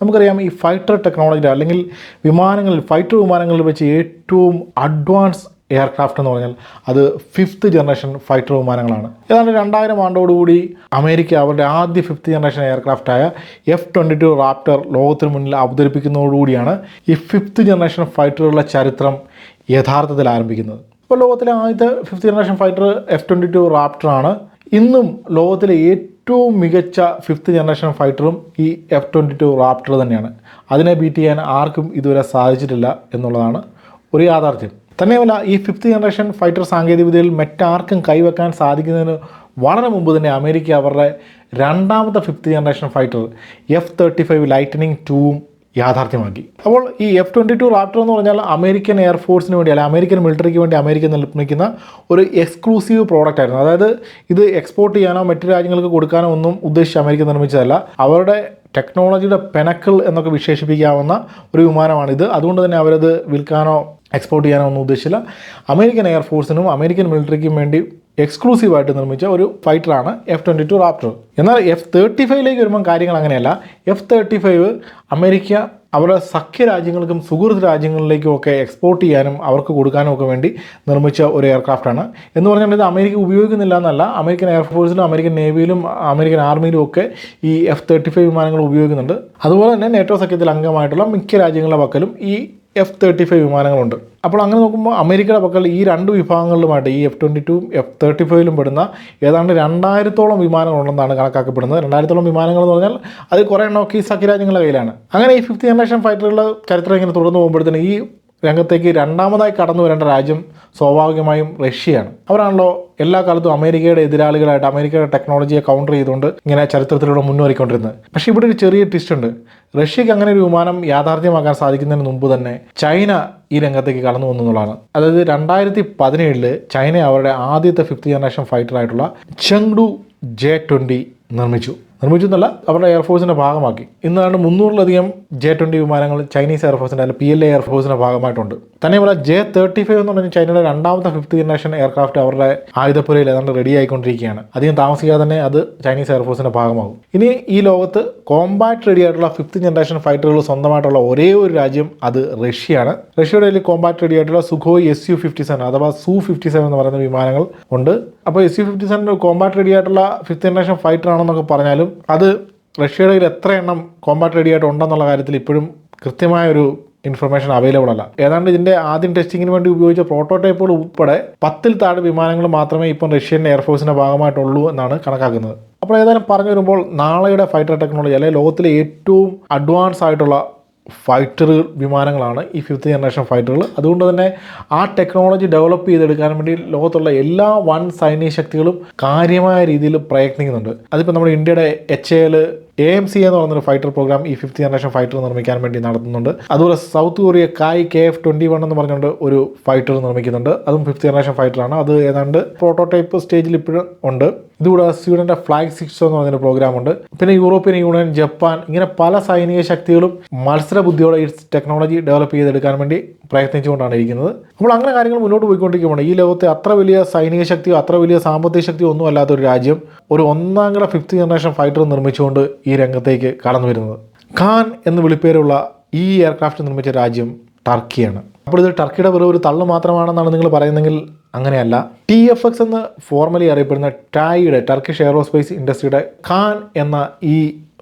നമുക്കറിയാം ഈ fighter technology അല്ലെങ്കിൽ വിമാനങ്ങളിൽ ഫൈറ്റർ വിമാനങ്ങളിൽ വെച്ച് ഏറ്റവും അഡ്വാൻസ് എയർക്രാഫ്റ്റ് എന്ന് പറഞ്ഞാൽ അത് ഫിഫ്ത്ത് ജനറേഷൻ ഫൈറ്റർ വിമാനങ്ങളാണ്. ഏതാണ്ട് രണ്ടായിരം ആണ്ടോടുകൂടി അമേരിക്ക അവരുടെ ആദ്യ ഫിഫ്ത്ത് ജനറേഷൻ എയർക്രാഫ്റ്റായ എഫ് ട്വന്റി ടു റാപ്റ്റർ ലോകത്തിന് മുന്നിൽ അവതരിപ്പിക്കുന്നതോടുകൂടിയാണ് ഈ ഫിഫ്ത്ത് ജനറേഷൻ ഫൈറ്ററുകളുടെ ചരിത്രം യഥാർത്ഥത്തിൽ ആരംഭിക്കുന്നത്. ഇപ്പോൾ ലോകത്തിലെ ആദ്യത്തെ fifth generation fighter F twenty two ഇന്നും ലോകത്തിലെ ഏറ്റവും മികച്ച ഫിഫ്ത്ത് ജനറേഷൻ ഫൈറ്ററും ഈ എഫ് ട്വന്റി ടു റാപ്റ്റർ തന്നെയാണ്. അതിനെ ബീറ്റ് ചെയ്യാൻ ആർക്കും ഇതുവരെ സാധിച്ചിട്ടില്ല എന്നുള്ളതാണ് ഒരു യാഥാർത്ഥ്യം. തന്നെയുമല്ല ഈ ഫിഫ്ത്ത് ജനറേഷൻ ഫൈറ്റർ സാങ്കേതികവിദ്യയിൽ മറ്റാർക്കും കൈവെക്കാൻ സാധിക്കുന്നതിന് വളരെ മുമ്പ് തന്നെ അമേരിക്ക അവരുടെ രണ്ടാമത്തെ fifth generation fighter F thirty five Lightning ടൂവും യാഥാർത്ഥ്യമാക്കി. അപ്പോൾ ഈ എഫ് ട്വന്റി ടു റാപ്റ്റർ എന്ന് പറഞ്ഞാൽ അമേരിക്കൻ എയർഫോഴ്സിന് വേണ്ടി അല്ലെങ്കിൽ അമേരിക്കൻ മിലിറ്ററിക്ക് വേണ്ടി അമേരിക്ക നിർമ്മിക്കുന്ന ഒരു എക്സ്ക്ലൂസീവ് പ്രോഡക്റ്റ് ആയിരുന്നു. അതായത് ഇത് എക്സ്പോർട്ട് ചെയ്യാനോ മറ്റു രാജ്യങ്ങൾക്ക് കൊടുക്കാനോ ഒന്നും ഉദ്ദേശിച്ച് അമേരിക്ക നിർമ്മിച്ചതല്ല. അവരുടെ ടെക്നോളജിയുടെ പെനക്കിൾ എന്നൊക്കെ വിശേഷിപ്പിക്കാവുന്ന ഒരു വിമാനമാണിത് അതുകൊണ്ട് തന്നെ അവരത് വിൽക്കാനോ എക്സ്പോർട്ട് ചെയ്യാനോ ഒന്നും ഉദ്ദേശിച്ചില്ല. അമേരിക്കൻ എയർഫോഴ്സിനും അമേരിക്കൻ മിലിറ്ററിക്കും വേണ്ടി എക്സ്ക്ലൂസീവായിട്ട് നിർമ്മിച്ച ഒരു ഫൈറ്ററാണ് എഫ് ട്വന്റി ടു റാപ്റ്റർ എന്നാൽ എഫ് തേർട്ടി ഫൈവിലേക്ക് വരുമ്പം കാര്യങ്ങൾ അങ്ങനെയല്ല. എഫ് തേർട്ടി ഫൈവ് അമേരിക്ക അവരുടെ സഖ്യ രാജ്യങ്ങൾക്കും സുഹൃത്ത് രാജ്യങ്ങളിലേക്കും ഒക്കെ എക്സ്പോർട്ട് ചെയ്യാനും അവർക്ക് കൊടുക്കാനും ഒക്കെ വേണ്ടി നിർമ്മിച്ച ഒരു എയർക്രാഫ്റ്റാണ് എന്ന് പറഞ്ഞാൽ ഇത് അമേരിക്ക ഉപയോഗിക്കുന്നില്ല എന്നല്ല അമേരിക്കൻ എയർഫോഴ്സിലും അമേരിക്കൻ നേവിയിലും അമേരിക്കൻ ആർമിയിലും ഒക്കെ ഈ എഫ് തേർട്ടി ഫൈവ് വിമാനങ്ങൾ ഉപയോഗിക്കുന്നുണ്ട്. അതുപോലെ തന്നെ നേറ്റോ സഖ്യത്തിൽ അംഗമായിട്ടുള്ള മിക്ക രാജ്യങ്ങളുടെ പക്കലും ഈ എഫ് തേർട്ടി ഫൈവ് വിമാനങ്ങളുണ്ട്. അപ്പോൾ അങ്ങനെ നോക്കുമ്പോൾ അമേരിക്കയുടെ പക്കൽ ഈ രണ്ട് വിഭാഗങ്ങളിലുമായിട്ട് ഈ F twenty two F thirty ഫൈവിലും പെടുന്ന ഏതാണ്ട് രണ്ടായിരത്തോളം വിമാനങ്ങളുണ്ടെന്നാണ് കണക്കാക്കപ്പെടുന്നത്. രണ്ടായിരത്തോളം വിമാനങ്ങൾ എന്ന് പറഞ്ഞാൽ അത് കുറേ എണ്ണമൊക്കെ ഈ സഖ്യരാജ്യങ്ങളുടെ കയ്യിലാണ്. അങ്ങനെ ഈ ഫിഫ്ത്ത് ജനറേഷൻ ഫൈറ്ററുകളുടെ ചരിത്രം ഇങ്ങനെ തുടർന്ന് പോകുമ്പോഴത്തേന് ഈ രംഗത്തേക്ക് രണ്ടാമതായി കടന്നു വരേണ്ട രാജ്യം സ്വാഭാവികമായും റഷ്യയാണ്. അവരാണല്ലോ എല്ലാ കാലത്തും അമേരിക്കയുടെ എതിരാളികളായിട്ട് അമേരിക്കയുടെ ടെക്നോളജിയെ കൗണ്ടർ ചെയ്തുകൊണ്ട് ഇങ്ങനെ ചരിത്രത്തിലൂടെ മുന്നേറിക്കൊണ്ടിരുന്നത്. പക്ഷേ ഇവിടെ ഒരു ചെറിയ ട്വിസ്റ്റ് ഉണ്ട്. റഷ്യക്ക് അങ്ങനെ ഒരു വിമാനം യാഥാർത്ഥ്യമാക്കാൻ സാധിക്കുന്നതിന് മുമ്പ് തന്നെ ചൈന ഈ രംഗത്തേക്ക് കടന്നു വന്നു എന്നുള്ളതാണ്. അതായത് രണ്ടായിരത്തി പതിനേഴിൽ ചൈന അവരുടെ ആദ്യത്തെ ഫിഫ്ത്ത് ജനറേഷൻ ഫൈറ്റർ ആയിട്ടുള്ള ചെങ്ഡു ജെ ട്വന്റി നിർമ്മിച്ചു. നിർമ്മിച്ചു എന്നല്ല അവരുടെ എയർഫോഴ്സിന്റെ ഭാഗമാക്കി. ഏതാണ്ട് മുന്നൂറിലധികം ജെ ട്വന്റി വിമാനങ്ങൾ ചൈനീസ് എയർഫോഴ്സിന്റെ അല്ലെങ്കിൽ പി എൽ എ എയർഫോഴ്സിന്റെ ഭാഗമായിട്ടുണ്ട്. തന്നെയുമല്ല ജെ തേർട്ടി ഫൈവ് എന്ന് പറഞ്ഞാൽ ചൈനയുടെ രണ്ടാമത്തെ ഫിഫ്ത്ത് ജനറേഷൻ എയർക്രാഫ്റ്റ് അവരുടെ ആയുധപ്പുരയിൽ ഏതാണ്ട് റെഡി ആയിക്കൊണ്ടിരിക്കുകയാണ്. അധികം താമസിക്കാതെ തന്നെ അത് ചൈനീസ് എയർഫോഴ്സിന്റെ ഭാഗമാകും. ഇനി ഈ ലോകത്ത് കോമ്പാക്ട് റെഡി ആയിട്ടുള്ള ഫിഫ്ത്ത് ജനറേഷൻ ഫൈറ്ററുകൾ സ്വന്തമായിട്ടുള്ള ഒരേ ഒരു രാജ്യം അത് റഷ്യയാണ്. റഷ്യയുടെ കയ്യിൽ കോമ്പാക്ട് റെഡി ആയിട്ടുള്ള Sukhoi S U fifty seven അഥവാ സു ഫിഫ്റ്റി സെവൻ എന്ന് പറയുന്ന വിമാനങ്ങൾ ഉണ്ട്. അപ്പോൾ S U fifty seven combat ready ആയിട്ടുള്ള ഫിഫ്ത്ത് ജനറേഷൻ ഫൈറ്റർ ആണെന്നൊക്കെ പറഞ്ഞാലും അത് റഷ്യയുടെ കയ്യിൽ എത്ര എണ്ണം കോമ്പാക്ട് റെഡി ആയിട്ട് ഉണ്ടെന്നുള്ള കാര്യത്തിൽ ഇപ്പോഴും കൃത്യമായൊരു ഇൻഫർമേഷൻ അവൈലബിൾ അല്ല. ഏതാണ്ട് ഇതിന്റെ ആദ്യം ടെസ്റ്റിങ്ങിന് വേണ്ടി ഉപയോഗിച്ച പ്രോട്ടോടൈപ്പുകൾ ഉൾപ്പെടെ പത്തിൽ താഴെ വിമാനങ്ങൾ മാത്രമേ ഇപ്പം റഷ്യൻ എയർഫോഴ്സിന്റെ ഭാഗമായിട്ടുള്ളൂ എന്നാണ് കണക്കാക്കുന്നത്. അപ്പോൾ ഏതായാലും പറഞ്ഞു വരുമ്പോൾ നാളെയുടെ ഫൈറ്റർ ടെക്നോളജി അല്ലെങ്കിൽ ലോകത്തിലെ ഏറ്റവും അഡ്വാൻസ് ആയിട്ടുള്ള ഫൈറ്റർ വിമാനങ്ങളാണ് ഈ ഫിഫ്ത്ത് ജനറേഷൻ ഫൈറ്ററുകൾ അതുകൊണ്ട് തന്നെ ആ ടെക്നോളജി ഡെവലപ്പ് ചെയ്തെടുക്കാൻ വേണ്ടി ലോകത്തുള്ള എല്ലാ വൻ സൈനിക ശക്തികളും കാര്യമായ രീതിയിൽ പ്രയത്നിക്കുന്നുണ്ട്. അതിപ്പോൾ നമ്മുടെ ഇന്ത്യയുടെ H L A M C എന്ന് പറഞ്ഞൊരു ഫൈറ്റർ പ്രോഗ്രാം ഈ ഫിഫ്ത്ത് ജനറേഷൻ ഫൈറ്റർ നിർമ്മിക്കാൻ വേണ്ടി നടത്തുന്നുണ്ട്. അതുപോലെ South Korea KAI K F twenty one എന്ന് പറഞ്ഞുകൊണ്ട് ഒരു ഫൈറ്റർ നിർമ്മിക്കുന്നുണ്ട്. അതും ഫിഫ്ത്ത് ജനറേഷൻ ഫൈറ്ററാണ് അത് ഏതാണ്ട് പ്രോട്ടോടൈപ്പ് സ്റ്റേജിൽ ഇപ്പോഴും ഉണ്ട്. ഇതുകൂടാതെ സ്വീഡന്റെ ഫ്ലാഗ് സിക്സ് എന്ന് പറഞ്ഞൊരു പ്രോഗ്രാം ഉണ്ട്. പിന്നെ യൂറോപ്യൻ യൂണിയൻ ജപ്പാൻ ഇങ്ങനെ പല സൈനിക ശക്തികളും മത്സര ബുദ്ധിയോടെ ഈ ടെക്നോളജി ഡെവലപ്പ് ചെയ്തെടുക്കാൻ വേണ്ടി പ്രയത്നിച്ചുകൊണ്ടാണ് ഇരിക്കുന്നത്. അപ്പോൾ അങ്ങനെ കാര്യങ്ങൾ മുന്നോട്ട് പോയിക്കൊണ്ടിരിക്കുമ്പോൾ ഈ ലോകത്തെ അത്ര വലിയ സൈനിക ശക്തിയോ അത്ര വലിയ സാമ്പത്തിക ശക്തിയോ ഒന്നും അല്ലാത്ത ഒരു രാജ്യം ഒരു ഒന്നാം കട ഫിഫ്ത്ത് ജനറേഷൻ ഫൈറ്റർ നിർമ്മിച്ചുകൊണ്ട് ഈ രംഗത്തേക്ക് കടന്നു വരുന്നത്. ഖാൻ എന്ന് വിളിപ്പേരുള്ള ഈ എയർക്രാഫ്റ്റ് നിർമ്മിച്ച രാജ്യം ടർക്കിയാണ്. അപ്പോൾ ഇത് ടർക്കിയുടെ വെറും ഒരു തള്ളു മാത്രമാണെന്നാണ് നിങ്ങൾ പറയുന്നതെങ്കിൽ അങ്ങനെയല്ല. ടി എഫ് എക്സ് എന്ന് ഫോർമലി അറിയപ്പെടുന്ന ടായിയുടെ ടർക്കിഷ് എയറോസ്പേസ് ഇൻഡസ്ട്രിയുടെ ഖാൻ എന്ന ഈ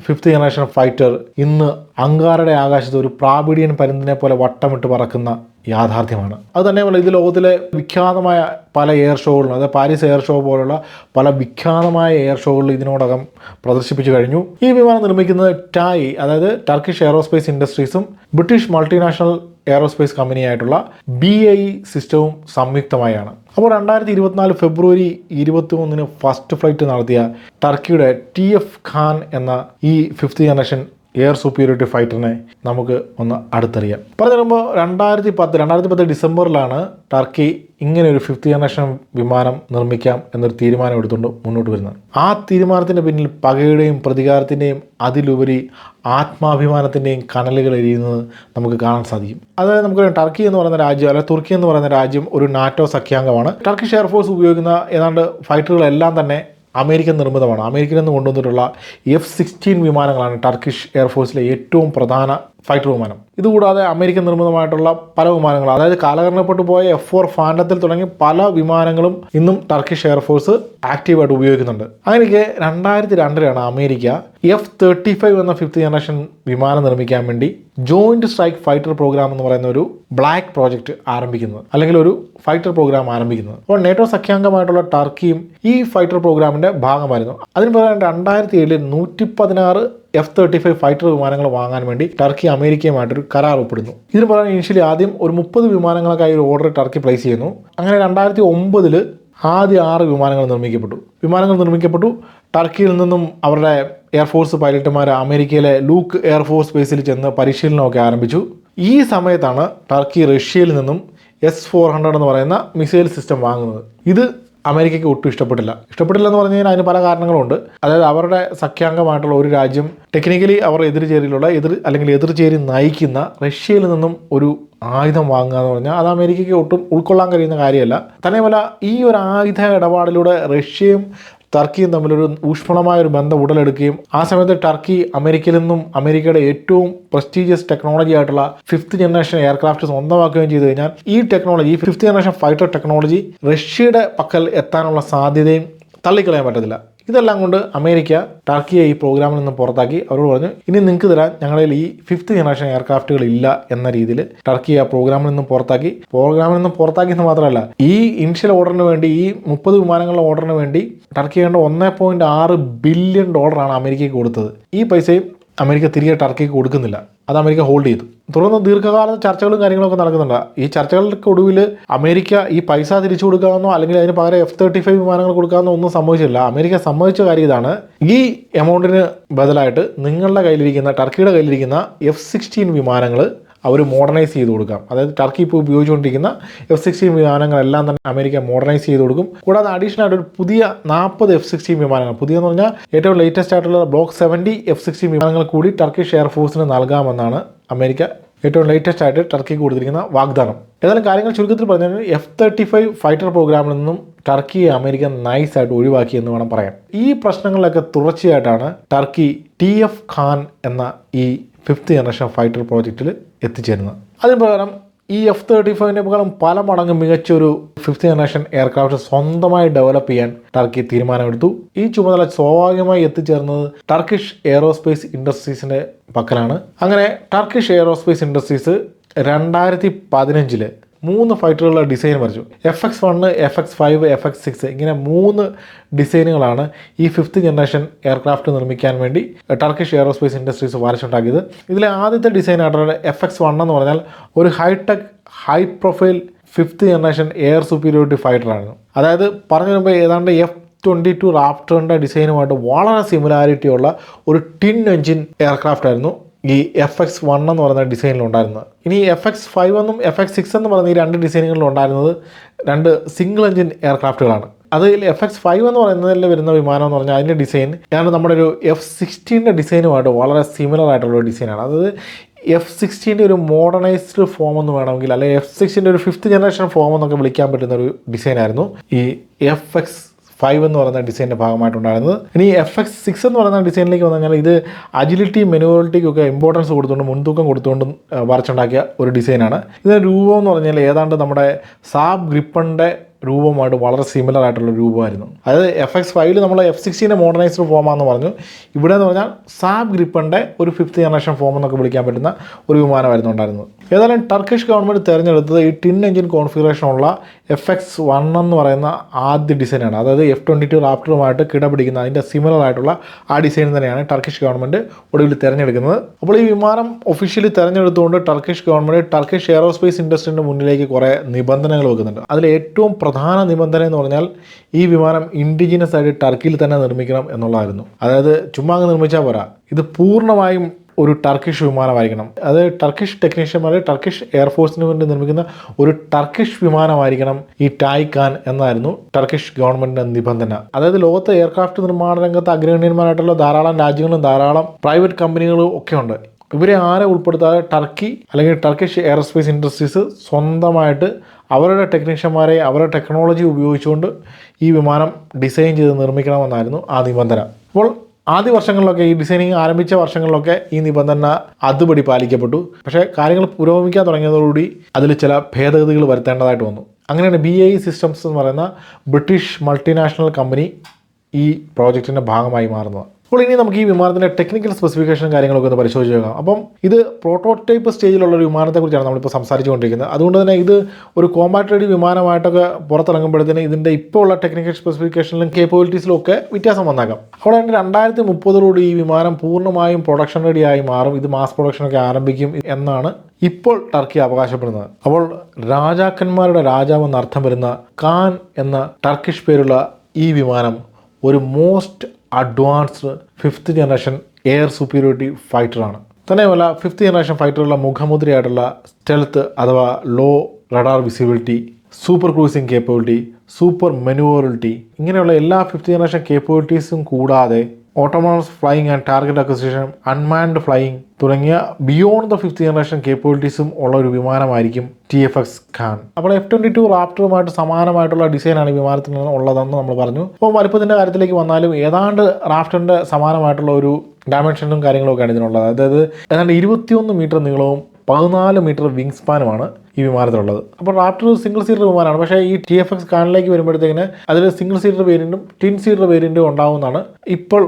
ഫിഫ്ത്ത് ജനറേഷൻ ഫൈറ്റർ ഇന്ന് അങ്കാറയുടെ ആകാശത്ത് ഒരു പ്രാബിഡിയൻ പരുന്തിനെ പോലെ വട്ടമിട്ട് പറക്കുന്ന യാഥാർത്ഥ്യമാണ്. അത് തന്നെയല്ല ഇത് ലോകത്തിലെ വിഖ്യാതമായ പല എയർ ഷോകളിലും അതായത് പാരീസ് എയർ ഷോ പോലുള്ള പല വിഖ്യാതമായ എയർ ഷോകളിൽ ഇതിനോടകം പ്രദർശിപ്പിച്ചു കഴിഞ്ഞു. ഈ വിമാനം നിർമ്മിക്കുന്നത് ടായ് അതായത് ടർക്കിഷ് എയറോസ്പേസ് ഇൻഡസ്ട്രീസും ബ്രിട്ടീഷ് മൾട്ടിനാഷണൽ എയറോസ്പേസ് കമ്പനിയായിട്ടുള്ള ബി ഐ സിസ്റ്റവും സംയുക്തമായാണ്. അപ്പോൾ രണ്ടായിരത്തി ഇരുപത്തിനാല് ഫെബ്രുവരി ഇരുപത്തി മൂന്നിന് ഫസ്റ്റ് ഫ്ലൈറ്റ് നടത്തിയ ടർക്കിയുടെ ടി എഫ് ഖാൻ എന്ന ഈ ഫിഫ്ത്ത് ജനറേഷൻ എയർ സുപ്പീരിയോറിറ്റി ഫൈറ്ററിനെ നമുക്ക് ഒന്ന് അടുത്തറിയാം. പറഞ്ഞു വരുമ്പോൾ രണ്ടായിരത്തി പത്ത് രണ്ടായിരത്തി പത്ത് ഡിസംബറിലാണ് ടർക്കി ഇങ്ങനെ ഒരു ഫിഫ്ത്ത് ജനറേഷൻ വിമാനം നിർമ്മിക്കാം എന്നൊരു തീരുമാനം എടുത്തുകൊണ്ട് മുന്നോട്ട് വരുന്നത്. ആ തീരുമാനത്തിന്റെ പിന്നിൽ പകയുടെയും പ്രതികാരത്തിന്റെയും അതിലുപരി ആത്മാഭിമാനത്തിന്റെയും കനലുകൾ എരിയുന്നത് നമുക്ക് കാണാൻ സാധിക്കും. അതായത് നമുക്ക് ടർക്കി എന്ന് പറയുന്ന രാജ്യം അല്ലെങ്കിൽ തുർക്കി എന്ന് പറയുന്ന രാജ്യം ഒരു നാറ്റോ സഖ്യാംഗമാണ്. ടർക്കിഷ് എയർഫോഴ്സ് ഉപയോഗിക്കുന്ന ഏതാണ്ട് ഫൈറ്ററുകളെല്ലാം തന്നെ അമേരിക്കൻ നിർമ്മിതമാണ്. അമേരിക്കയിൽ നിന്ന് കൊണ്ടുവന്നിട്ടുള്ള എഫ് സിക്സ്റ്റീൻ വിമാനങ്ങളാണ് ടർക്കിഷ് എയർഫോഴ്സിലെ ഏറ്റവും പ്രധാന ഫൈറ്റർ വിമാനം. ഇതുകൂടാതെ അമേരിക്കൻ നിർമ്മിതമായിട്ടുള്ള പല വിമാനങ്ങളും അതായത് കാലഘട്ടപ്പെട്ടു പോയ എഫ് ഫോർ ഫാൻഡത്തിൽ തുടങ്ങി പല വിമാനങ്ങളും ഇന്നും ടർക്കിഷ് എയർഫോഴ്സ് ആക്റ്റീവായിട്ട് ഉപയോഗിക്കുന്നുണ്ട്. അങ്ങനെയൊക്കെ രണ്ടായിരത്തി രണ്ടിലാണ് അമേരിക്ക എഫ് തേർട്ടി ഫൈവ് എന്ന ഫിഫ്ത്ത് ജനറേഷൻ വിമാനം നിർമ്മിക്കാൻ വേണ്ടി ജോയിന്റ് സ്ട്രൈക്ക് ഫൈറ്റർ പ്രോഗ്രാം എന്ന് പറയുന്ന ഒരു ബ്ലാക്ക് പ്രോജക്റ്റ് ആരംഭിക്കുന്നത് അല്ലെങ്കിൽ ഒരു ഫൈറ്റർ പ്രോഗ്രാം ആരംഭിക്കുന്നത്. അപ്പോൾ നേറ്റോ സഖ്യാംഗമായിട്ടുള്ള ടർക്കിയും ഈ ഫൈറ്റർ പ്രോഗ്രാമിന്റെ ഭാഗമായിരുന്നു. അതിന് പറയാൻ രണ്ടായിരത്തി ഏഴിൽ നൂറ്റി പതിനാറ് എഫ് തേർട്ടി ഫൈവ് ഫൈറ്റർ വിമാനങ്ങൾ വാങ്ങാൻ വേണ്ടി ടർക്കി അമേരിക്കയുമായിട്ടൊരു കരാർ ഒപ്പിടുന്നു. ഇതിന് പകരം ഇനിഷ്യലി ആദ്യം ഒരു മുപ്പത് വിമാനങ്ങൾക്കായി ഒരു ഓർഡർ ടർക്കി പ്ലേസ് ചെയ്യുന്നു. അങ്ങനെ രണ്ടായിരത്തി ഒമ്പതിൽ ആദ്യ ആറ് വിമാനങ്ങൾ നിർമ്മിക്കപ്പെട്ടു. വിമാനങ്ങൾ നിർമ്മിക്കപ്പെട്ടു. ടർക്കിയിൽ നിന്നും അവരുടെ എയർഫോഴ്സ് പൈലറ്റുമാർ അമേരിക്കയിലെ ലൂക്ക് എയർഫോഴ്സ് ബേസിൽ ചെന്ന് പരിശീലനമൊക്കെ ആരംഭിച്ചു. ഈ സമയത്താണ് ടർക്കി റഷ്യയിൽ നിന്നും എസ് ഫോർ ഹൺഡ്രഡ് എന്ന് പറയുന്ന മിസൈൽ സിസ്റ്റം വാങ്ങുന്നത്. ഇത് അമേരിക്കയ്ക്ക് ഒട്ടും ഇഷ്ടപ്പെട്ടില്ല. ഇഷ്ടപ്പെട്ടില്ല എന്ന് പറഞ്ഞു കഴിഞ്ഞാൽ അതിന് പല കാരണങ്ങളുണ്ട്. അതായത് അവരുടെ സഖ്യാംഗമായിട്ടുള്ള ഒരു രാജ്യം ടെക്നിക്കലി അവർ എതിർചേരിയിലുള്ള എതിർ അല്ലെങ്കിൽ എതിർചേരി നയിക്കുന്ന റഷ്യയിൽ നിന്നും ഒരു ആയുധം വാങ്ങുക എന്ന് പറഞ്ഞാൽ അത് അമേരിക്കയ്ക്ക് ഒട്ടും ഉൾക്കൊള്ളാൻ കഴിയുന്ന കാര്യമല്ല. തന്നെയുമല്ല ഈ ഒരു ആയുധ ഇടപാടിലൂടെ റഷ്യയും ടർക്കിയും തമ്മിലൊരു ഊഷ്മളമായ ഒരു ബന്ധം ഉടലെടുക്കുകയും ആ സമയത്ത് ടർക്കി അമേരിക്കയിൽ നിന്നും അമേരിക്കയുടെ ഏറ്റവും പ്രസ്റ്റീജിയസ് ടെക്നോളജി ആയിട്ടുള്ള ഫിഫ്ത്ത് ജനറേഷൻ എയർക്രാഫ്റ്റ് സ്വന്തമാക്കുകയും ചെയ്തു കഴിഞ്ഞാൽ ഈ technology fifth generation fighter technology റഷ്യയുടെ പക്കൽ എത്താനുള്ള സാധ്യതയും തള്ളിക്കളയാൻ പറ്റത്തില്ല. ഇതെല്ലാം കൊണ്ട് അമേരിക്ക ടർക്കിയെ ഈ പ്രോഗ്രാമിൽ നിന്ന് പുറത്താക്കി. അവരോട് പറഞ്ഞു ഇനി നിങ്ങൾക്ക് തരാൻ ഞങ്ങളിൽ ഈ ഫിഫ്ത്ത് ജനറേഷൻ എയർക്രാഫ്റ്റുകൾ ഇല്ല എന്ന രീതിയിൽ ടർക്കി ആ പ്രോഗ്രാമിൽ നിന്ന് പുറത്താക്കി. പ്രോഗ്രാമിൽ നിന്ന് പുറത്താക്കിയെന്ന് മാത്രമല്ല ഈ ഇനിഷ്യൽ ഓർഡറിന് വേണ്ടി ഈ മുപ്പത് വിമാനങ്ങളുടെ ഓർഡറിന് വേണ്ടി ടർക്കി കണ്ട ഒന്നേ പോയിന്റ് ആറ് ബില്യൺ ഡോളറാണ് അമേരിക്കയ്ക്ക് കൊടുത്തത്. ഈ പൈസയും അമേരിക്ക തിരികെ ടർക്കിക്ക് കൊടുക്കുന്നില്ല. അത് അമേരിക്ക ഹോൾഡ് ചെയ്തു. തുടർന്ന് ദീർഘകാല ചർച്ചകളും കാര്യങ്ങളൊക്കെ നടക്കുന്നുണ്ട്. ഈ ചർച്ചകൾക്ക് ഒടുവിൽ അമേരിക്ക ഈ പൈസ തിരിച്ചു കൊടുക്കാമെന്നോ അല്ലെങ്കിൽ അതിന് പകരം എഫ് തേർട്ടി ഫൈവ് വിമാനങ്ങൾ കൊടുക്കാമെന്നോ ഒന്നും സംഭവിച്ചില്ല. അമേരിക്ക സമ്മതിച്ച കാര്യം ഇതാണ്. ഈ എമൗണ്ടിന് ബദലായിട്ട് നിങ്ങളുടെ കയ്യിലിരിക്കുന്ന ടർക്കിയുടെ കയ്യിലിരിക്കുന്ന എഫ് സിക്സ്റ്റീൻ വിമാനങ്ങൾ അവർ മോഡർണൈസ് ചെയ്ത് കൊടുക്കാം. അതായത് ടർക്കി ഇപ്പോൾ ഉപയോഗിച്ചുകൊണ്ടിരിക്കുന്ന എഫ് സിക്സ്റ്റീൻ വിമാനങ്ങളെല്ലാം തന്നെ അമേരിക്ക മോഡർണൈസ് ചെയ്ത് കൊടുക്കും. കൂടാതെ അഡീഷണൽ ആയിട്ട് ഒരു പുതിയ നാൽപ്പത് എഫ് സിക്സ്റ്റീൻ വിമാനങ്ങൾ. പുതിയെന്ന് പറഞ്ഞാൽ ഏറ്റവും ലേറ്റസ്റ്റ് ആയിട്ടുള്ള ബ്ലോക്ക് സെവന്റി എഫ് സിക്സ്റ്റീൻ വിമാനങ്ങൾ കൂടി ടർക്കിഷ് എയർഫോഴ്സിന് നൽകാമെന്നാണ് അമേരിക്ക ഏറ്റവും ലേറ്റസ്റ്റ് ആയിട്ട് ടർക്കിക്ക് കൊടുത്തിരിക്കുന്ന വാഗ്ദാനം. ഏതായാലും കാര്യങ്ങൾ ചുരുക്കത്തിൽ പറഞ്ഞാൽ എഫ് തേർട്ടി ഫൈവ് ഫൈറ്റർ പ്രോഗ്രാമിൽ നിന്നും ടർക്കിയെ അമേരിക്ക നൈസായിട്ട് ഒഴിവാക്കി എന്ന് വേണം പറയാൻ. ഈ പ്രശ്നങ്ങളിലൊക്കെ തുടർച്ചയായിട്ടാണ് ടർക്കി ടി എഫ് ഖാൻ എന്ന ഈ ഫിഫ്ത്ത് ജനറേഷൻ ഫൈറ്റർ പ്രോജക്റ്റിൽ എത്തിച്ചേരുന്നത്. അതിന് പകരം ഈ എഫ് തേർട്ടി ഫൈവിനെ പകരം പല മടങ്ങ് മികച്ചൊരു ഫിഫ്ത്ത് ജനറേഷൻ എയർക്രാഫ്റ്റ് സ്വന്തമായി ഡെവലപ്പ് ചെയ്യാൻ ടർക്കി തീരുമാനമെടുത്തു. ഈ ചുമതല സ്വാഭാവികമായി എത്തിച്ചേർന്നത് ടർക്കിഷ് എയറോസ്പേസ് ഇൻഡസ്ട്രീസിന്റെ പക്കലാണ്. അങ്ങനെ ടർക്കിഷ് എയറോസ്പേസ് ഇൻഡസ്ട്രീസ് രണ്ടായിരത്തി പതിനഞ്ചിൽ മൂന്ന് ഫൈറ്ററുകളുടെ ഡിസൈൻ വരച്ചു. F X one F X five F X six ഇങ്ങനെ മൂന്ന് ഡിസൈനുകളാണ് ഈ ഫിഫ്ത്ത് ജനറേഷൻ എയർക്രാഫ്റ്റ് നിർമ്മിക്കാൻ വേണ്ടി ടർക്കിഷ് എയറോസ്പേസ് ഇൻഡസ്ട്രീസ് വരച്ചുണ്ടാക്കിയത്. ഇതിലെ ആദ്യത്തെ ഡിസൈൻ ആയിട്ടുള്ള എഫ് എക്സ് വൺ എന്ന് പറഞ്ഞാൽ ഒരു high tech high profile fifth generation air superiority ഫൈറ്ററായിരുന്നു അതായത് പറഞ്ഞു വരുമ്പോൾ ഏതാണ്ട് എഫ് ട്വന്റി ടു റാപ്റ്ററിന്റെ ഡിസൈനുമായിട്ട് വളരെ സിമിലാരിറ്റി ഉള്ള ഒരു ടിൻ എഞ്ചിൻ എയർക്രാഫ്റ്റ് ആയിരുന്നു. ഈ എഫ് എക്സ് വൺ എന്ന് പറയുന്ന ഡിസൈനിൽ ഉണ്ടായിരുന്നത് ഇനി എഫ് എക്സ് ഫൈവ് എന്നും എഫ് എക്സ് സിക്സ് എന്ന് പറയുന്ന ഈ രണ്ട് ഡിസൈനുകളിൽ ഉണ്ടായിരുന്നത് രണ്ട് സിംഗിൾ എഞ്ചിൻ എയർക്രാഫ്റ്റുകളാണ് അതിൽ എഫ് എക്സ് ഫൈവ് എന്ന് പറയുന്നതിൽ വരുന്ന വിമാനം എന്ന് പറഞ്ഞാൽ അതിന്റെ ഡിസൈൻ ഞാൻ നമ്മുടെ ഒരു എഫ് സിക്സ്റ്റീന്റെ ഡിസൈനുമായിട്ട് വളരെ സിമിലർ ആയിട്ടുള്ള ഒരു ഡിസൈനാണ്. അതായത് എഫ് സിക്സ്റ്റീന്റെ ഒരു മോഡേണൈസ്ഡ് ഫോം എന്ന് വേണമെങ്കിൽ അല്ലെങ്കിൽ എഫ് സിക്സ്റ്റീന്റെ ഒരു ഫിഫ്ത്ത് ജനറേഷൻ ഫോം എന്നൊക്കെ വിളിക്കാൻ പറ്റുന്ന ഒരു ഡിസൈനായിരുന്നു ഈ എഫ് എക്സ് ഫൈവ് എന്ന് പറയുന്ന ഡിസൈനിന്റെ ഭാഗമായിട്ടുണ്ടായിരുന്നത്. ഇനി എഫ് എക്സ് സിക്സ് എന്ന് പറയുന്ന ഡിസൈനിലേക്ക് വന്നു കഴിഞ്ഞാൽ ഇത് അജിലിറ്റി മെനുവലിറ്റിക്കും ഒക്കെ ഇമ്പോർട്ടൻസ് കൊടുത്തുകൊണ്ട് മുൻതൂക്കം കൊടുത്തുകൊണ്ടും വരച്ചുണ്ടാക്കിയ ഒരു ഡിസൈനാണ് ഇതിന്റെ രൂപം എന്ന് പറഞ്ഞാൽ ഏതാണ്ട് നമ്മുടെ സാബ് ഗ്രിപ്പണിന്റെ രൂപമായിട്ട് വളരെ സിമിലർ ആയിട്ടുള്ള രൂപമായിരുന്നു. അതായത് എഫ് എക്സ് ഫൈവിൽ നമ്മൾ എഫ് സിക്സ്റ്റീന്റെ മോഡേണൈസ്ഡ് ഫോമാണെന്ന് പറഞ്ഞു. ഇവിടെ എന്ന് പറഞ്ഞാൽ സാബ് ഗ്രിപ്പിന്റെ ഒരു ഫിഫ്ത്ത് ജനറേഷൻ ഫോം എന്നൊക്കെ വിളിക്കാൻ പറ്റുന്ന ഒരു വിമാനമായിരുന്നു ഉണ്ടായിരുന്നത്. ഏതായാലും ടർക്കിഷ് ഗവൺമെന്റ് തിരഞ്ഞെടുത്തത് ഈ ടിൻ എഞ്ചിൻ കോൺഫിഗറേഷനുള്ള എഫ് എക്സ് വൺ എന്ന് പറയുന്ന ആദ്യ ഡിസൈനാണ് അതായത് എഫ് ട്വന്റി ടു റാപ്റ്ററുമായിട്ട് കിടപിടിക്കുന്ന അതിന്റെ സിമിലർ ആയിട്ടുള്ള ആ ഡിസൈൻ തന്നെയാണ് ടർക്കിഷ് ഗവൺമെന്റ് ഒടുവിൽ തിരഞ്ഞെടുക്കുന്നത്. അപ്പോൾ ഈ വിമാനം ഒഫീഷ്യലി തിരഞ്ഞെടുത്തുകൊണ്ട് ടർക്കിഷ് ഗവൺമെന്റ് ടർക്കിഷ് എയറോസ്പേസ് ഇൻഡസ്ട്രീന്റെ മുന്നിലേക്ക് കുറേ നിബന്ധനകൾ വെക്കുന്നുണ്ട്. അതിൽ ഏറ്റവും പ്രധാന നിബന്ധന എന്ന് പറഞ്ഞാൽ ഈ വിമാനം ഇൻഡിജിനസ് ആയിട്ട് ടർക്കിയിൽ തന്നെ നിർമ്മിക്കണം എന്നുള്ളതായിരുന്നു. അതായത് ചുമ്മാ അങ്ങ് നിർമ്മിച്ചാൽ പോരാ. ഇത് പൂർണമായും ഒരു ടർക്കിഷ് വിമാനമായിരിക്കണം. അത് ടർക്കിഷ് ടെക്നീഷ്യന്മാർ ടർക്കിഷ് എയർഫോഴ്സിന് വേണ്ടി നിർമ്മിക്കുന്ന ഒരു ടർക്കിഷ് വിമാനമായിരിക്കണം ഈ ടായ്ക്കാൻ എന്നായിരുന്നു ടർക്കിഷ് ഗവൺമെന്റിന്റെ നിബന്ധന. അതായത് ലോകത്തെ എയർക്രാഫ്റ്റ് നിർമ്മാണ രംഗത്ത് അഗ്രഗണ്യന്മാരായിട്ടുള്ള ധാരാളം രാജ്യങ്ങളും ധാരാളം പ്രൈവറ്റ് കമ്പനികളും ഒക്കെ ഉണ്ട്. ഇവരെ ആരെ ഉൾപ്പെടുത്താതെ ടർക്കി അല്ലെങ്കിൽ ടർക്കിഷ് എയർസ്പേസ് ഇൻഡസ്ട്രീസ് സ്വന്തമായിട്ട് അവരുടെ ടെക്നീഷ്യന്മാരെ അവരുടെ ടെക്നോളജി ഉപയോഗിച്ചുകൊണ്ട് ഈ വിമാനം ഡിസൈൻ ചെയ്ത് നിർമ്മിക്കണമെന്നായിരുന്നു ആ നിബന്ധന. അപ്പോൾ ആദ്യ വർഷങ്ങളിലൊക്കെ ഈ ഡിസൈനിങ് ആരംഭിച്ച വർഷങ്ങളിലൊക്കെ ഈ നിബന്ധന അതുപടി പാലിക്കപ്പെട്ടു. പക്ഷേ കാര്യങ്ങൾ പുരോഗമിക്കാൻ തുടങ്ങിയതോടുകൂടി അതിൽ ചില ഭേദഗതികൾ വരുത്തേണ്ടതായിട്ട് വന്നു. അങ്ങനെയാണ് ബി ഐ സിസ്റ്റംസ് എന്ന് പറയുന്ന ബ്രിട്ടീഷ് മൾട്ടിനാഷണൽ കമ്പനി ഈ പ്രോജക്റ്റിന്റെ ഭാഗമായി മാറുന്നത്. അപ്പോൾ ഇനി നമുക്ക് ഈ വിമാനത്തിന്റെ ടെക്നിക്കൽ സ്പെസിഫിക്കേഷൻ കാര്യങ്ങളൊക്കെ ഒന്ന് പരിശോധിച്ച് നോക്കാം. അപ്പം ഇത് പ്രോട്ടോടൈപ്പ് സ്റ്റേജിലുള്ള ഒരു വിമാനത്തെക്കുറിച്ചാണ് നമ്മളിപ്പോൾ സംസാരിച്ചുകൊണ്ടിരിക്കുന്നത്. അതുകൊണ്ട് തന്നെ ഇത് ഒരു കോമ്പാക്ട് റെഡി വിമാനമായിട്ടൊക്കെ പുറത്തിറങ്ങുമ്പോഴത്തേന് ഇതിന്റെ ഇപ്പോൾ ഉള്ള ടെക്നിക്കൽ സ്പെസിഫിക്കേഷനിലും കേപ്പബിലിറ്റീസിലും ഒക്കെ വ്യത്യാസം വന്നേക്കാം. അപ്പോൾ തന്നെ രണ്ടായിരത്തി മുപ്പതോടുകൂടി ഈ വിമാനം പൂർണമായും പ്രൊഡക്ഷൻ റെഡി ആയി മാറും. ഇത് മാസ് പ്രൊഡക്ഷനൊക്കെ ആരംഭിക്കും എന്നാണ് ഇപ്പോൾ ടർക്കി അവകാശപ്പെടുന്നത്. അപ്പോൾ രാജാക്കന്മാരുടെ രാജാവ് എന്നർത്ഥം വരുന്ന ഖാൻ എന്ന ടർക്കിഷ് പേരുള്ള ഈ വിമാനം ഒരു most advanced fifth generation air superiority ഫൈറ്ററാണ് തന്നെയുമല്ല ഫിഫ്ത്ത് ജനറേഷൻ ഫൈറ്ററുള്ള മുഖമുദ്രയായിട്ടുള്ള സ്റ്റെൽത്ത് അഥവാ low radar visibility super cruising capability super maneuverability ഇങ്ങനെയുള്ള എല്ലാ ഫിഫ്ത്ത് ജനറേഷൻ കേപ്പബിലിറ്റീസും കൂടാതെ autonomous flying and target acquisition unmanned flying തുടങ്ങിയ ബിയോണ്ട് ദ ഫിഫ്ത്ത് ജനറേഷൻ കേപ്പബിലിറ്റീസും ഉള്ള ഒരു വിമാനമായിരിക്കും ടി എഫ് എക്സ് ഖാൻ. അപ്പോൾ എഫ് ട്വന്റി ടു റാപ്റ്ററുമായിട്ട് സമാനമായിട്ടുള്ള ഡിസൈനാണ് ഈ വിമാനത്തിന് ഉള്ളതെന്ന് നമ്മൾ പറഞ്ഞു. അപ്പോൾ വലുപ്പത്തിന്റെ കാര്യത്തിലേക്ക് വന്നാലും ഏതാണ്ട് റാഫ്റ്ററിന്റെ സമാനമായിട്ടുള്ള ഒരു ഡയമെൻഷനും കാര്യങ്ങളൊക്കെയാണ് ഇതിനുള്ളത്. അതായത് ഏതാണ്ട് ഇരുപത്തിയൊന്ന് മീറ്റർ നീളവും പതിനാല് മീറ്റർ വിങ് സ്പാനുമാണ് ഈ വിമാനത്തിലുള്ളത്. അപ്പോൾ റാപ്റ്റർ സിംഗിൾ സീറ്റർ വിമാനമാണ്. പക്ഷേ ഈ ടി എഫ് എക്സ് കാനിലേക്ക് വരുമ്പോഴത്തേക്കിന് അതിൽ സിംഗിൾ സീറ്റർ വേരിയന്റും ട്വിൻ സീറ്റർ വേരിയന്റും ഉണ്ടാവുമെന്നാണ് ഇപ്പോൾ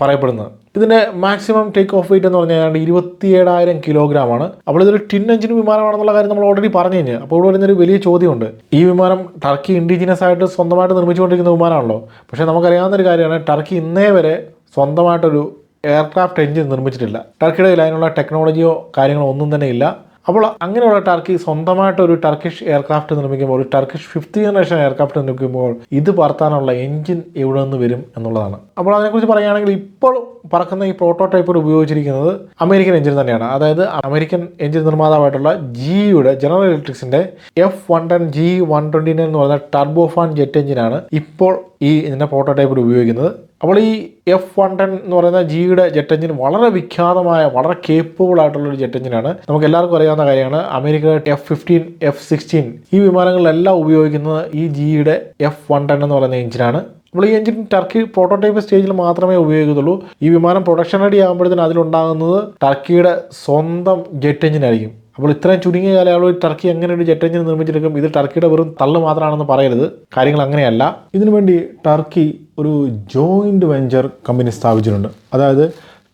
പറയപ്പെടുന്നത്. ഇതിന്റെ മാക്സിമം ടേക്ക് ഓഫ് വെയിറ്റ് എന്ന് പറഞ്ഞാൽ ഇരുപത്തി ഏഴായിരം കിലോഗ്രാം ആണ്. അപ്പോൾ ഇതൊരു ടിൻ എഞ്ചിൻ വിമാനമാണെന്നുള്ള കാര്യം നമ്മൾ ഓൾറെഡി പറഞ്ഞു കഴിഞ്ഞു. അപ്പോൾ ഇവിടെ വരുന്നൊരു വലിയ ചോദ്യമുണ്ട്. ഈ വിമാനം ടർക്കി ഇൻഡിജിനസ് ആയിട്ട് സ്വന്തമായിട്ട് നിർമ്മിച്ചുകൊണ്ടിരിക്കുന്ന വിമാനമാണല്ലോ. പക്ഷേ നമുക്കറിയാവുന്ന ഒരു കാര്യമാണ്. ടർക്കി ഇന്നേ വരെ സ്വന്തമായിട്ടൊരു എയർക്രാഫ്റ്റ് എഞ്ചിൻ നിർമ്മിച്ചിട്ടില്ല. ടർക്കിയുടെ അതിനുള്ള ടെക്നോളജിയോ കാര്യങ്ങളോ ഒന്നും തന്നെ ഇല്ല. അപ്പോൾ അങ്ങനെയുള്ള ടർക്കി സ്വന്തമായിട്ട് ഒരു ടർക്കിഷ് എയർക്രാഫ്റ്റ് നിർമ്മിക്കുമ്പോൾ ഒരു ടർക്കിഷ് ഫിഫ്ത്ത് ജനറേഷൻ എയർക്രാഫ്റ്റ് നിർമ്മിക്കുമ്പോൾ ഇത് പറത്താനുള്ള എഞ്ചിൻ എവിടെ നിന്ന് വരും എന്നുള്ളതാണ്. അപ്പോൾ അതിനെക്കുറിച്ച് പറയുകയാണെങ്കിൽ ഇപ്പോൾ പറക്കുന്ന ഈ പ്രോട്ടോടൈപ്പർ ഉപയോഗിച്ചിരിക്കുന്നത് അമേരിക്കൻ എഞ്ചിൻ തന്നെയാണ്. അതായത് അമേരിക്കൻ എഞ്ചിൻ നിർമ്മാതാവായിട്ടുള്ള ജിയുടെ general ഇലക്ട്രിക്സിന്റെ F one ten G one twenty nine എന്ന് പറയുന്ന ടർബോഫാൻ ജെറ്റ് എഞ്ചിനാണ് ഇപ്പോൾ ഈ ഇതിന്റെ പ്രോട്ടോടൈപ്പിൽ ഉപയോഗിക്കുന്നത്. അപ്പോൾ ഈ എഫ് വൺ ടെൻ എന്ന് പറയുന്ന ജിയുടെ ജെറ്റ് എഞ്ചിൻ വളരെ വിഖ്യാതമായ വളരെ കേപ്പബിൾ ആയിട്ടുള്ള ഒരു ജെറ്റ് എഞ്ചിനാണ് നമുക്ക് എല്ലാവർക്കും അറിയാവുന്ന കാര്യമാണ്. അമേരിക്കയുടെ എഫ് ഫിഫ്റ്റീൻ എഫ് സിക്സ്റ്റീൻ ഈ വിമാനങ്ങളിലെല്ലാം ഉപയോഗിക്കുന്നത് ഈ ജിയുടെ എഫ് വൺ ടെൻ എന്ന് പറയുന്ന എഞ്ചിനാണ് അപ്പോൾ ഈ എഞ്ചിൻ ടർക്കി പ്രോട്ടോടൈപ്പ് സ്റ്റേജിൽ മാത്രമേ ഉപയോഗിക്കത്തുള്ളൂ. ഈ വിമാനം പ്രൊഡക്ഷൻ റെഡി ആകുമ്പോഴത്തേന് അതിലുണ്ടാകുന്നത് ടർക്കിയുടെ സ്വന്തം ജെറ്റ് എഞ്ചിൻ ആയിരിക്കും. അപ്പോൾ ഇത്രയും ചുരുങ്ങിയ കാലയളവിൽ ടർക്കി എങ്ങനെ ഒരു ജെറ്റ് എഞ്ചിൻ നിർമ്മിച്ചെടുക്കും? ഇത് ടർക്കിയുടെ വെറും തള്ളു മാത്രമാണെന്ന് പറയരുത്. കാര്യങ്ങൾ അങ്ങനെയല്ല. ഇതിനുവേണ്ടി ടർക്കി ഒരു ജോയിന്റ് വെഞ്ചർ കമ്പനി സ്ഥാപിച്ചിട്ടുണ്ട്. അതായത്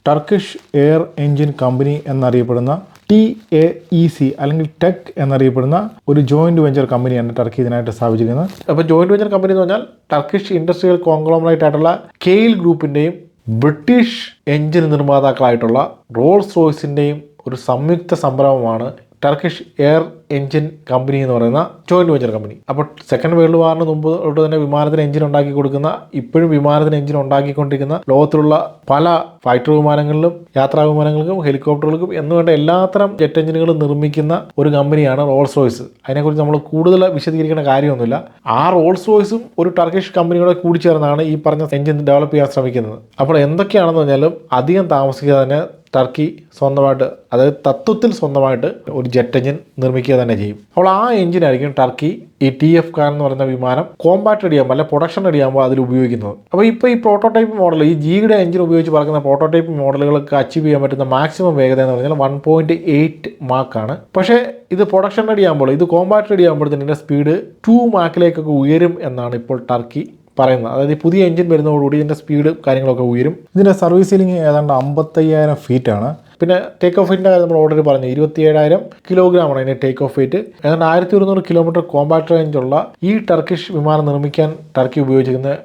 ടർക്കിഷ് എയർ എൻജിൻ കമ്പനി എന്നറിയപ്പെടുന്ന ടി എ ഇ സി അല്ലെങ്കിൽ ടെക് എന്നറിയപ്പെടുന്ന ഒരു ജോയിന്റ് വെഞ്ചർ കമ്പനിയാണ് ടർക്കി ഇതിനായിട്ട് സ്ഥാപിച്ചിരിക്കുന്നത്. അപ്പോൾ ജോയിന്റ് വെഞ്ചർ കമ്പനി എന്ന് പറഞ്ഞാൽ ടർക്കിഷ് ഇൻഡസ്ട്രിയൽ കോൺഗ്ലോമറേറ്റ് ആയിട്ടുള്ള കെയിൽ ഗ്രൂപ്പിന്റെയും ബ്രിട്ടീഷ് എഞ്ചിൻ നിർമ്മാതാക്കളായിട്ടുള്ള റോൾസ് റോയ്സിന്റെയും ഒരു സംയുക്ത സംരംഭമാണ് ടർക്കിഷ് എയർ എഞ്ചിൻ കമ്പനി എന്ന് പറയുന്ന ജോയിന്റ് വെഞ്ചർ കമ്പനി അപ്പോൾ സെക്കൻഡ് വേൾഡ് വാറിന് മുമ്പ് തൊട്ട് തന്നെ വിമാനത്തിന് എഞ്ചിൻ ഉണ്ടാക്കി കൊടുക്കുന്ന ഇപ്പോഴും വിമാനത്തിന് എഞ്ചിൻ ഉണ്ടാക്കിക്കൊണ്ടിരിക്കുന്ന ലോകത്തിലുള്ള പല ഫൈറ്റർ വിമാനങ്ങളിലും യാത്രാ വിമാനങ്ങൾക്കും ഹെലികോപ്റ്ററുകൾക്കും എന്ന് വേണ്ട എല്ലാത്തരം ജെറ്റ് എഞ്ചിനുകളും നിർമ്മിക്കുന്ന ഒരു കമ്പനിയാണ് റോൾസ് റോയ്സ് അതിനെക്കുറിച്ച് നമ്മൾ കൂടുതൽ വിശദീകരിക്കേണ്ട കാര്യമൊന്നുമില്ല. ആ റോൾസ് റോയ്സും ഒരു ടർക്കിഷ് കൂടി ചേർന്നാണ് ഈ പറഞ്ഞ എഞ്ചിൻ ഡെവലപ്പ് ചെയ്യാൻ ശ്രമിക്കുന്നത്. അപ്പോൾ എന്തൊക്കെയാണെന്ന് പറഞ്ഞാലും അധികം താമസിക്കാതെ തന്നെ ടർക്കി സ്വന്തമായിട്ട് അതായത് തത്വത്തിൽ സ്വന്തമായിട്ട് ഒരു ജെറ്റ് എഞ്ചിൻ നിർമ്മിക്കുക തന്നെ ചെയ്യും. അപ്പോൾ ആ എഞ്ചിനായിരിക്കും ടർക്കി ഈ ടി എഫ് കാർ എന്ന് പറയുന്ന വിമാനം കോമ്പാക്ട് റെഡി ആകുമ്പോൾ അല്ലെ പ്രൊഡക്ഷൻ റെഡി ആകുമ്പോൾ അതിൽ ഉപയോഗിക്കുന്നത്. അപ്പോൾ ഇപ്പോൾ ഈ പ്രോട്ടോടൈപ്പ് മോഡൽ ഈ ജിയുടെ എഞ്ചിൻ ഉപയോഗിച്ച് പറക്കുന്ന പ്രോട്ടോടൈപ്പ് മോഡലുകൾക്ക് അച്ചീവ് ചെയ്യാൻ പറ്റുന്ന മാക്സിമം വേഗത എന്ന് പറഞ്ഞാൽ വൺ പോയിന്റ് എയ്റ്റ് മാർക്കാണ് പക്ഷേ ഇത് പ്രൊഡക്ഷൻ റെഡി ആകുമ്പോൾ ഇത് കോമ്പാക്ട് റെഡി ആകുമ്പോഴത്തേന് ഇതിന്റെ സ്പീഡ് ടു മാർക്കിലേക്കൊക്കെ ഉയരും എന്നാണ് ഇപ്പോൾ ടർക്കി പറയുന്നത്. അതായത് പുതിയ എഞ്ചിൻ വരുന്നതോടുകൂടി ഇതിന്റെ സ്പീഡ് കാര്യങ്ങളൊക്കെ ഉയരും. ഇതിന്റെ സർവീസ് സീലിംഗ് ഏതാണ്ട് അമ്പത്തയ്യായിരം ഫീറ്റ് ആണ്. പിന്നെ ടേക്ക് ഓഫ് വെയിറ്റിന്റെ കാര്യം നമ്മൾ ഓൾറെഡി പറഞ്ഞു. കിലോഗ്രാം ആണ് അതിന്റെ ടേക്ക് ഓഫ് വെയിറ്റ് ഏതാണ്ട് ആയിരത്തി ഒരുന്നൂറ് കിലോമീറ്റർ കോമ്പാക്ട് റേഞ്ചുള്ള ഈ ടർക്കിഷ് വിമാനം നിർമ്മിക്കാൻ ടർക്കി ഉപയോഗിച്ചിരിക്കുന്ന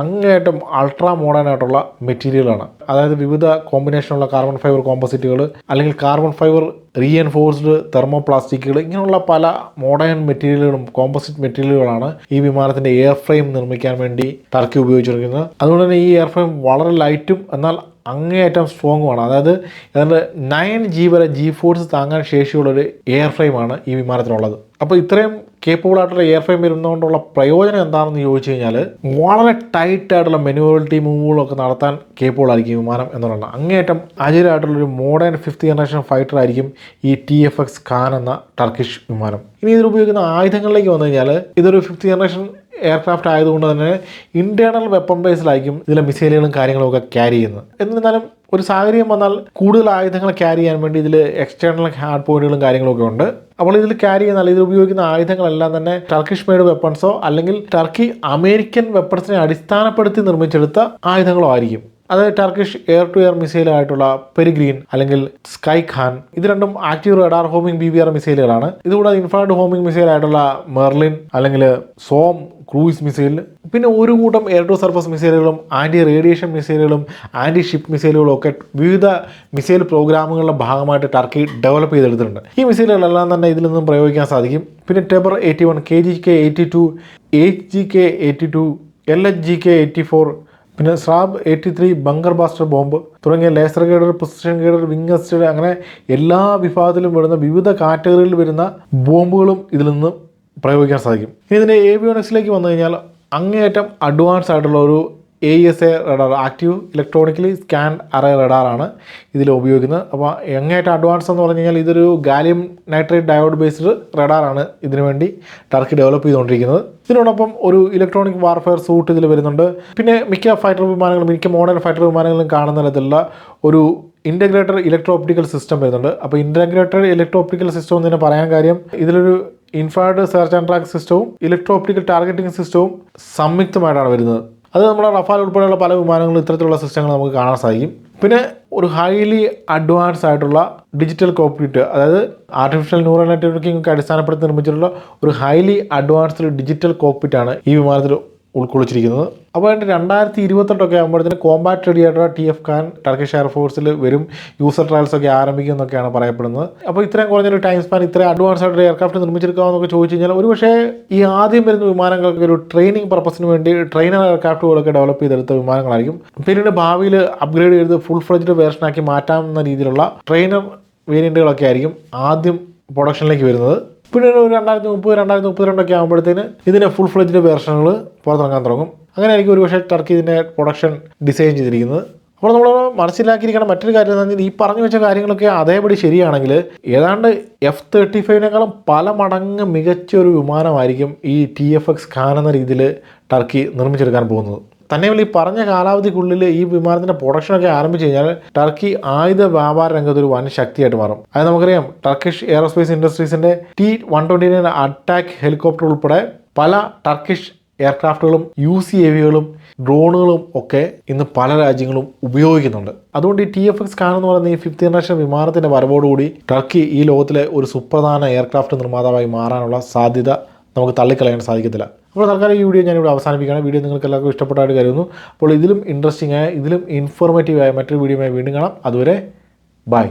അങ്ങേയറ്റം അൾട്രാ മോഡേൺ ആയിട്ടുള്ള മെറ്റീരിയലാണ് അതായത് വിവിധ കോമ്പിനേഷനുള്ള കാർബൺ ഫൈബർ കോമ്പോസിറ്റുകൾ അല്ലെങ്കിൽ കാർബൺ ഫൈബർ റീഎൻഫോഴ്സ്ഡ് തെർമോ പ്ലാസ്റ്റിക്കുകൾ ഇങ്ങനെയുള്ള പല മോഡേൺ മെറ്റീരിയലുകളും കോമ്പോസിറ്റ് മെറ്റീരിയലുകളാണ് ഈ വിമാനത്തിന്റെ എയർ ഫ്രെയിം നിർമ്മിക്കാൻ വേണ്ടി ടർക്കി ഉപയോഗിച്ചിരിക്കുന്നത്. അതുകൊണ്ട് തന്നെ ഈ എയർ ഫ്രെയിം വളരെ ലൈറ്റും എന്നാൽ അങ്ങേയറ്റം സ്ട്രോങ്ങുമാണ് അതായത് ഏതാണ്ട് നയൻ ജി വരെ ജി ഫോഴ്സ് താങ്ങാൻ ശേഷിയുള്ളൊരു എയർ ഫ്രെയിമാണ് ഈ വിമാനത്തിനുള്ളത്. അപ്പോൾ ഇത്രയും കേപ്പബിൾ ആയിട്ടുള്ള എയർ ഫ്രെയിം വരുന്നതുകൊണ്ടുള്ള പ്രയോജനം എന്താണെന്ന് ചോദിച്ചു കഴിഞ്ഞാൽ വളരെ ടൈറ്റ് ആയിട്ടുള്ള മെനുവലിറ്റി മൂവുകളൊക്കെ നടത്താൻ കേപ്പബിൾ ആയിരിക്കും വിമാനം എന്നുള്ളതാണ്. അങ്ങേയറ്റം അജിലായിട്ടുള്ളൊരു മോഡേൺ ഫിഫ്ത്ത് ജനറേഷൻ ഫൈറ്റർ ആയിരിക്കും ഈ ടി എഫ് എക്സ് ഖാൻ എന്ന ടർക്കിഷ് വിമാനം. ഇനി ഇതിൽ ഉപയോഗിക്കുന്ന ആയുധങ്ങളിലേക്ക് വന്നു കഴിഞ്ഞാൽ ഇതൊരു ഫിഫ്ത്ത് ജനറേഷൻ എയർക്രാഫ്റ്റ് ആയതുകൊണ്ട് തന്നെ ഇന്റേണൽ വെപ്പൺ ബേസിലായിരിക്കും ഇതിലെ മിസൈലുകളും കാര്യങ്ങളും ഒക്കെ ക്യാരി ചെയ്യുന്നത്. എന്നിരുന്നാലും ഒരു സാഹചര്യം വന്നാൽ കൂടുതൽ ആയുധങ്ങൾ ക്യാരി ചെയ്യാൻ വേണ്ടി ഇതിൽ എക്സ്റ്റേണൽ ഹാർഡ് പോയിന്റുകളും കാര്യങ്ങളൊക്കെ ഉണ്ട്. അപ്പോൾ ഇതിൽ ക്യാരി ചെയ്യുന്ന ഇതിൽ ഉപയോഗിക്കുന്ന ആയുധങ്ങളെല്ലാം തന്നെ ടർക്കിഷ് മെയ്ഡ് വെപ്പൺസോ അല്ലെങ്കിൽ ടർക്കി അമേരിക്കൻ വെപ്പൺസിനെ അടിസ്ഥാനപ്പെടുത്തി നിർമ്മിച്ചെടുത്ത ആയുധങ്ങളോ ആയിരിക്കും. അത് ടർക്കിഷ് എയർ ടു എയർ മിസൈലായിട്ടുള്ള പെരിഗ്രീൻ അല്ലെങ്കിൽ സ്കൈ ഖാൻ ഇത് രണ്ടും active radar homing B V R മിസൈലുകളാണ് ഇതുകൂടാതെ ഇൻഫ്രാഡ് ഹോമിംഗ് മിസൈലായിട്ടുള്ള മെർലിൻ അല്ലെങ്കിൽ സോം ക്രൂയിസ് മിസൈൽ പിന്നെ ഒരു കൂട്ടം എയർ ടു സർഫസ് മിസൈലുകളും ആന്റി റേഡിയേഷൻ മിസൈലുകളും ആന്റി ഷിപ്പ് മിസൈലുകളും ഒക്കെ വിവിധ മിസൈൽ പ്രോഗ്രാമുകളുടെ ഭാഗമായിട്ട് ടർക്കി ഡെവലപ്പ് ചെയ്തെടുത്തിട്ടുണ്ട്. ഈ മിസൈലുകളെല്ലാം തന്നെ ഇതിൽ നിന്നും പ്രയോഗിക്കാൻ സാധിക്കും. പിന്നെ Teber eighty one K G K eighty two eight G K eighty two L H G K eighty four പിന്നെ SARB eighty three bunker buster bomb തുടങ്ങിയ laser guided position guided wing assisted അങ്ങനെ എല്ലാ വിഭാഗത്തിലും വരുന്ന വിവിധ കാറ്റഗറിയിൽ വരുന്ന ബോംബുകളും ഇതിൽ നിന്ന് പ്രയോഗിക്കാൻ സാധിക്കും. ഇതിന്റെ ഏവിയോണിക്സിലേക്ക് വന്നു കഴിഞ്ഞാൽ അങ്ങേയറ്റം അഡ്വാൻസ് ആയിട്ടുള്ള ഒരു A S A radar active electronically scan array റഡാറാണ് ഇതിൽ ഉപയോഗിക്കുന്നത്. അപ്പോൾ എങ്ങേറ്റം അഡ്വാൻസ് എന്ന് പറഞ്ഞു കഴിഞ്ഞാൽ ഇതൊരു ഗാലിയം നൈട്രേറ്റ് ഡയോഡ് ബേസ്ഡ് റഡാറാണ് ഇതിനു വേണ്ടി ടർക്കി ഡെവലപ്പ് ചെയ്തുകൊണ്ടിരിക്കുന്നത്. ഇതിനോടൊപ്പം ഒരു ഇലക്ട്രോണിക് വാർഫെയർ സൂട്ട് ഇതിൽ വരുന്നുണ്ട്. പിന്നെ മിക്ക ഫൈറ്റർ വിമാനങ്ങളും മിക്ക മോഡേൺ ഫൈറ്റർ വിമാനങ്ങളും കാണുന്ന തരത്തിലുള്ള ഒരു ഇന്റഗ്രേറ്റഡ് ഇലക്ട്രോ ഓപ്റ്റിക്കൽ സിസ്റ്റം വരുന്നുണ്ട്. അപ്പോൾ ഇന്റഗ്രേറ്റഡ് ഇലക്ട്രോ ഓപ്റ്റിക്കൽ സിസ്റ്റം എന്ന് തന്നെ പറയാൻ കാര്യം ഇതിലൊരു ഇൻഫ്രാഡ് സെർച്ച് ആൻഡ് ട്രാക്ക് സിസ്റ്റവും ഇലക്ട്രോ ഓപ്റ്റിക്കൽ ടാർഗറ്റിംഗ് സിസ്റ്റവും സംയുക്തമായിട്ടാണ് വരുന്നത്. അത് നമ്മുടെ റഫാൽ ഉൾപ്പെടെയുള്ള പല വിമാനങ്ങളും ഇത്തരത്തിലുള്ള സിസ്റ്റങ്ങൾ നമുക്ക് കാണാൻ സാധിക്കും. പിന്നെ ഒരു ഹൈലി അഡ്വാൻസ് ആയിട്ടുള്ള ഡിജിറ്റൽ കോപ്പിറ്റ് അതായത് ആർട്ടിഫിഷ്യൽ ന്യൂറൽ നെറ്റ്വർക്കിംഗ് ഒക്കെ അടിസ്ഥാനപ്പെടുത്തി നിർമ്മിച്ചിട്ടുള്ള ഒരു ഹൈലി അഡ്വാൻസ്ഡ് ഡിജിറ്റൽ കോപ്പിറ്റാണ് ഈ വിമാനത്തിൽ ഉൾക്കൊള്ളിച്ചിരിക്കുന്നത്. അപ്പോൾ അതിന്റെ രണ്ടായിരത്തി ഇരുപത്തെട്ടൊക്കെ ആകുമ്പോഴത്തേന് കോമ്പാക്ട് റെഡി ആയിട്ടുള്ള ടി എഫ് ഖാൻ ടർക്കിഷ് എയർഫോഴ്സിൽ വരും. യൂസർ ട്രയൽസ് ഒക്കെ ആരംഭിക്കും എന്നൊക്കെയാണ് പറയപ്പെടുന്നത്. അപ്പോൾ ഇത്രയും കുറഞ്ഞൊരു ടൈം സ്പാൻ ഇത്രയും അഡ്വാൻസ് ആയിട്ട് എയർക്രാഫ്റ്റ് നിർമ്മിച്ചെടുക്കാമെന്നൊക്കെ ചോദിച്ചു കഴിഞ്ഞാൽ ഒരുപക്ഷേ ഈ ആദ്യം വരുന്ന വിമാനങ്ങൾക്ക് ഒരു ട്രെയിനിങ് പർപ്പസിന് വേണ്ടി ട്രെയിനർ എയർക്രാഫ്റ്റുകളൊക്കെ ഡെവലപ്പ് ചെയ്തെടുത്ത വിമാനങ്ങളായിരിക്കും. പിന്നീട് ഭാവിയിൽ അപ്ഗ്രേഡ് ചെയ്ത് ഫുൾ ഫ്ലഡ്ജ് വേർഷനാക്കി മാറ്റാവുന്ന രീതിയിലുള്ള ട്രെയിനർ വേരിയന്റുകളൊക്കെ ആയിരിക്കും ആദ്യം പ്രൊഡക്ഷനിലേക്ക് വരുന്നത്. പിന്നെ ഒരു രണ്ടായിരത്തി മുപ്പത് രണ്ടായിരത്തി മുപ്പത്തിരണ്ടൊക്കെ ആകുമ്പോഴത്തേന് ഇതിന്റെ ഫുൾ ഫ്ലെജ്ഡ് വേർഷനുകൾ പുറത്തിറങ്ങാൻ തുടങ്ങും. അങ്ങനെ ആയിരിക്കും ഒരു പക്ഷേ ടർക്കി ഇതിന്റെ പ്രൊഡക്ഷൻ ഡിസൈൻ ചെയ്തിരിക്കുന്നത്. അപ്പോൾ നമ്മൾ മനസ്സിലാക്കിയിരിക്കണം മറ്റൊരു കാര്യം എന്ന് പറഞ്ഞാൽ ഈ പറഞ്ഞു വെച്ച കാര്യങ്ങളൊക്കെ അതേപടി ശരിയാണെങ്കിൽ ഏതാണ്ട് എഫ് തേർട്ടി ഫൈവിനേക്കാളും പല മടങ്ങ് മികച്ച ഒരു വിമാനമായിരിക്കും ഈ ടി എഫ് എക്സ് ഖാൻ എന്ന രീതിയിൽ ടർക്കി നിർമ്മിച്ചെടുക്കാൻ പോകുന്നത്. തന്നെയുമല്ല ഈ പറഞ്ഞ കാലാവധിക്കുള്ളിൽ ഈ വിമാനത്തിന്റെ പ്രൊഡക്ഷനൊക്കെ ആരംഭിച്ചു കഴിഞ്ഞാൽ ടർക്കി ആയുധ വ്യാപാര രംഗത്ത് ഒരു വൻ ശക്തിയായിട്ട് മാറും. അത് നമുക്കറിയാം Turkish aerospace ഇൻഡസ്ട്രീസിന്റെ T one twenty nine attack helicopter ഉൾപ്പെടെ പല ടർക്കിഷ് എയർക്രാഫ്റ്റുകളും യു സി എവികളും ഡ്രോണുകളും ഒക്കെ ഇന്ന് പല രാജ്യങ്ങളും ഉപയോഗിക്കുന്നുണ്ട്. അതുകൊണ്ട് ഈ ടി എഫ് എക്സ് കാൻ എന്ന് പറയുന്ന ഈ ഫിഫ്ത്ത് ജനറേഷൻ വിമാനത്തിന്റെ വരവോടുകൂടി ടർക്കി ഈ ലോകത്തിലെ ഒരു സുപ്രധാന എയർക്രാഫ്റ്റ് നിർമ്മാതാവായി മാറാനുള്ള സാധ്യത നമുക്ക് തള്ളിക്കളയാൻ സാധിക്കത്തില്ല. അപ്പോൾ തൽക്കാലം ഈ വീഡിയോ ഞാനിവിടെ അവസാനിപ്പിക്കുകയാണ്. വീഡിയോ നിങ്ങൾക്ക് എല്ലാവർക്കും ഇഷ്ടപ്പെട്ടായിട്ട് കരുതുന്നു. അപ്പോൾ ഇതിലും ഇൻട്രസ്റ്റിംഗ് ആയ ഇതിലും ഇൻഫോർമേറ്റീവ് ആയ മറ്റൊരു വീഡിയോയുമായി വീണ്ടും കാണാം. അതുവരെ ബൈ